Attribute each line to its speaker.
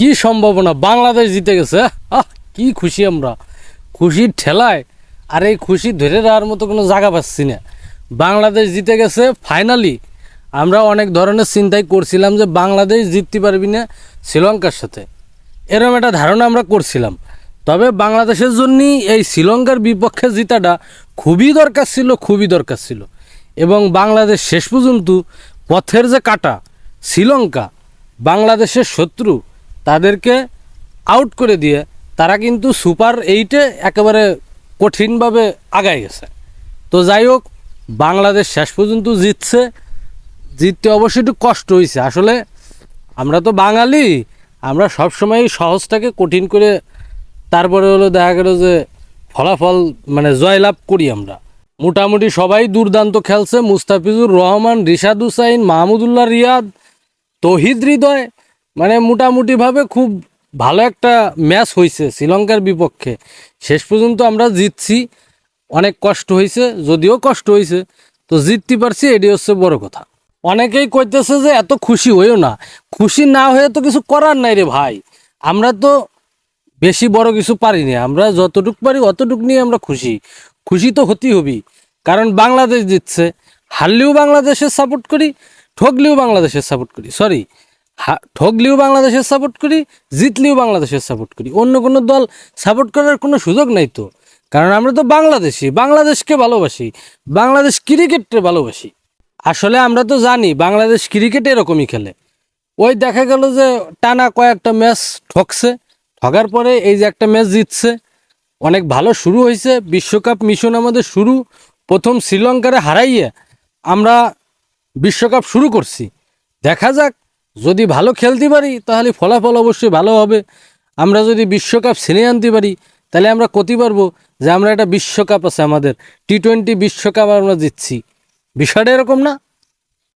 Speaker 1: কি সম্ভাবনা? বাংলাদেশ জিতে গেছে আহ, কি খুশি আমরা। খুশির ঠেলায়, আর এই খুশি ধরে রাখার মতো কোনো জায়গা পাচ্ছি না। বাংলাদেশ জিতে গেছে ফাইনালি আমরা অনেক ধরনের চিন্তাই করছিলাম যে বাংলাদেশ জিততে পারবি না শ্রীলঙ্কার সাথে। এরকম একটা ধারণা আমরা করছিলাম। তবে বাংলাদেশের জন্যই এই শ্রীলঙ্কার বিপক্ষে জিতাটা খুবই দরকার ছিল, খুবই দরকার ছিল। এবং বাংলাদেশ শেষ পর্যন্ত পথের যে কাটা, শ্রীলঙ্কা, বাংলাদেশের শত্রু তাদেরকে আউট করে দিয়ে তারা কিন্তু সুপার এইটে একেবারে কঠিনভাবে আগায় গেছে। তো যাই হোক, বাংলাদেশ শেষ পর্যন্ত জিতছে। জিততে অবশ্যই একটু কষ্ট হয়েছে আসলে আমরা তো বাঙালি, আমরা সবসময় সহজটাকে কঠিন করে তারপরে হলো দেখা গেল যে ফলাফল মানে জয়লাভ করি আমরা। মোটামুটি সবাই দুর্দান্ত খেলছে। মুস্তাফিজুর রহমান, রিশাদ হুসাইন, মাহমুদুল্লাহ রিয়াদ, তহিদ হৃদয় মানে মোটামুটিভাবে খুব ভালো একটা ম্যাচ হয়েছে শ্রীলঙ্কার বিপক্ষে। শেষ পর্যন্ত আমরা জিতছি, অনেক কষ্ট হয়েছে যদিও কষ্ট হয়েছে তো জিততে পারছি এটি হচ্ছে বড় কথা। অনেকেই কইতেছে যে এত খুশি হইও না। খুশি না হয়ে তো কিছু করার নাই রে ভাই। আমরা তো বেশি বড় কিছু পারি না। আমরা যতটুক পারি অতটুক নিয়ে আমরা খুশি। খুশি তো হতেই হবি। কারণ বাংলাদেশ জিতছে, হারলেও বাংলাদেশের সাপোর্ট করি ঠকলেও বাংলাদেশের সাপোর্ট করি। সরি ঠকলেও বাংলাদেশের সাপোর্ট করি, জিতলেও বাংলাদেশের সাপোর্ট করি। অন্য কোনো দল সাপোর্ট করার কোনো সুযোগ নাই তো। কারণ আমরা তো বাংলাদেশি, বাংলাদেশকে ভালোবাসি, বাংলাদেশ ক্রিকেটকে ভালোবাসি। আসলে আমরা তো জানি, বাংলাদেশ ক্রিকেট এরকমই খেলে। ওই দেখা গেল যে টানা কয়েকটা ম্যাচ ঠকছে ঠকার পরে এই যে একটা ম্যাচ জিতছে, অনেক ভালো শুরু হয়েছে, বিশ্বকাপ মিশন আমাদের শুরু, প্রথম শ্রীলঙ্কারে হারাইয়ে আমরা বিশ্বকাপ শুরু করছি। দেখা যাক যদি ভালো খেলতে পারি, তাহলে ফলাফল অবশ্যই ভালো হবে। আমরা যদি বিশ্বকাপ ছিনে আনতে পারি, তাহলে আমরা কতি পারব যে আমরা একটা বিশ্বকাপ আছে আমাদের। টি টোয়েন্টি বিশ্বকাপ আমরা জিতছি। বিষয়টা এরকম না?